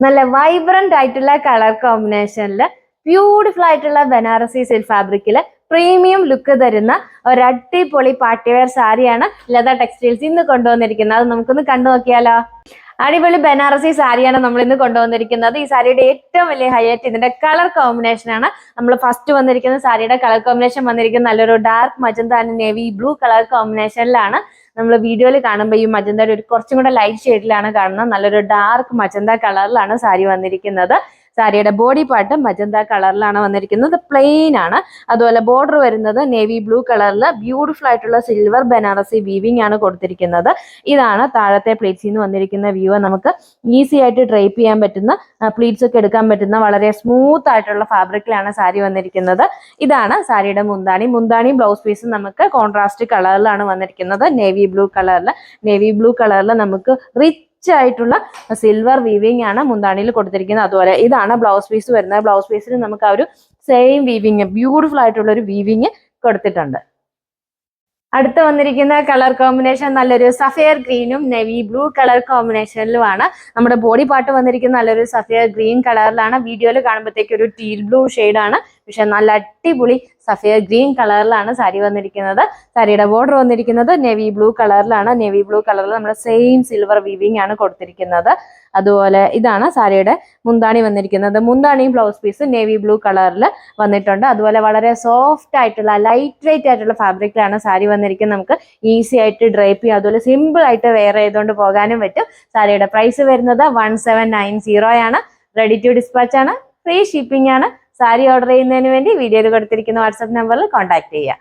നല്ല വൈബ്രന്റ് ആയിട്ടുള്ള കളർ കോമ്പിനേഷനിൽ ബ്യൂട്ടിഫുൾ ആയിട്ടുള്ള ബനാറസി സിൽക്ക് ഫാബ്രിക്കിൽ പ്രീമിയം ലുക്ക് തരുന്ന ഒരു അടിപൊളി പാർട്ടിവെയർ സാരിയാണ് ലത ടെക്സ്റ്റൈൽസ് ഇന്ന് കൊണ്ടുവന്നിരിക്കുന്നത്. അത് നമുക്കൊന്ന് കണ്ടു നോക്കിയാലോ? അടിപൊളി ബനാറസി സാരിയാണ് നമ്മൾ ഇന്ന് കൊണ്ടുവന്നിരിക്കുന്നത്. ഈ സാരിയുടെ ഏറ്റവും വലിയ ഹൈലൈറ്റ് ഇതിന്റെ കളർ കോമ്പിനേഷൻ ആണ്. നമ്മൾ ഫസ്റ്റ് വന്നിരിക്കുന്ന സാരിയുടെ കളർ കോമ്പിനേഷൻ വന്നിരിക്കുന്ന നല്ലൊരു dark magenta and navy blue colour കോമ്പിനേഷനിലാണ് നമ്മൾ വീഡിയോയിൽ കാണുമ്പോൾ ഈ മജന്തയുടെ ഒരു കുറച്ചും കൂടെ ലൈറ്റ് ഷെയ്ഡിലാണ് കാണുന്നത്. നല്ലൊരു ഡാർക്ക് മജന്ത കളറിലാണ് സാരി വന്നിരിക്കുന്നത്. സാരിയുടെ ബോഡി പാർട്ട് മജന്ത കളറിലാണ് വന്നിരിക്കുന്നത്. പ്ലെയിൻ ആണ്. അതുപോലെ ബോർഡർ വരുന്നത് നേവി ബ്ലൂ കളറിൽ ബ്യൂട്ടിഫുൾ ആയിട്ടുള്ള സിൽവർ ബനാറസി വീവിംഗ് ആണ് കൊടുത്തിരിക്കുന്നത്. ഇതാണ് താഴത്തെ പ്ലേറ്റ്സിൽ നിന്ന് വന്നിരിക്കുന്ന വ്യൂ നമുക്ക് ഈസി ആയിട്ട് ഡ്രൈപ്പ് ചെയ്യാൻ പറ്റുന്ന പ്ലീറ്റ്സ് ഒക്കെ എടുക്കാൻ പറ്റുന്ന വളരെ സ്മൂത്ത് ആയിട്ടുള്ള ഫാബ്രിക്കിലാണ് സാരി വന്നിരിക്കുന്നത്. ഇതാണ് സാരിയുടെ മുന്താണി. മുന്താണി ബ്ലൗസ് പീസും നമുക്ക് കോൺട്രാസ്റ്റ് കളറിലാണ് വന്നിരിക്കുന്നത്. നേവി ബ്ലൂ കളറിൽ നേവി ബ്ലൂ കളറിൽ നമുക്ക് റിച്ച് ആയിട്ടുള്ള സിൽവർ വീവിംഗ് ആണ് മുന്താണിയിൽ കൊടുത്തിരിക്കുന്നത്. അതുപോലെ ഇതാണ് ബ്ലൗസ് പീസ് വരുന്നത്. ബ്ലൗസ് പീസിൽ നമുക്ക് ആ ഒരു സെയിം വീവിങ് ബ്യൂട്ടിഫുൾ ആയിട്ടുള്ള ഒരു വീവിങ് കൊടുത്തിട്ടുണ്ട്. അടുത്ത് വന്നിരിക്കുന്ന കളർ കോമ്പിനേഷൻ നല്ലൊരു സഫയർ ഗ്രീനും നെവി ബ്ലൂ കളർ കോമ്പിനേഷനിലുമാണ് നമ്മുടെ ബോഡി പാർട്ട് വന്നിരിക്കുന്ന നല്ലൊരു സഫയർ ഗ്രീൻ കളറിലാണ് വീഡിയോയിൽ കാണുമ്പോഴത്തേക്ക് ഒരു ടീൽ ബ്ലൂ ആണ്. പക്ഷെ നല്ല അടിപൊളി സഫയർ ഗ്രീൻ കളറിലാണ് സാരി വന്നിരിക്കുന്നത്. സാരിയുടെ ബോർഡർ വന്നിരിക്കുന്നത് നെവി ബ്ലൂ കളറിലാണ്. നെവി ബ്ലൂ കളറിൽ നമ്മൾ സെയിം സിൽവർ വീവിംഗ് ആണ് കൊടുത്തിരിക്കുന്നത്. അതുപോലെ ഇതാണ് സാരിയുടെ മുന്താണി വന്നിരിക്കുന്നത്. മുന്താണിയും ബ്ലൗസ് പീസ് നേവി ബ്ലൂ കളറിൽ വന്നിട്ടുണ്ട്. അതുപോലെ വളരെ സോഫ്റ്റ് ആയിട്ടുള്ള ലൈറ്റ് വെയിറ്റ് ആയിട്ടുള്ള ഫാബ്രിക്കിലാണ് സാരി വന്നിരിക്കുന്നത്. നമുക്ക് ഈസി ആയിട്ട് ഡ്രൈപ്പ് ചെയ്യാം. അതുപോലെ സിമ്പിൾ ആയിട്ട് വെയർ ചെയ്തുകൊണ്ട് പോകാനും പറ്റും. സാരിയുടെ പ്രൈസ് വരുന്നത് വൺ സെവൻ നയൻ സീറോ ആണ്. റെഡി ടു ഡിസ്പാച്ച് ആണ്. ഫ്രീ ഷിപ്പിംഗ് ആണ്. സാരി ഓർഡർ ചെയ്യുന്നതിന് വേണ്ടി വീഡിയോയിൽ കൊടുത്തിരിക്കുന്ന വാട്സപ്പ് നമ്പറിൽ കോൺടാക്ട് ചെയ്യുക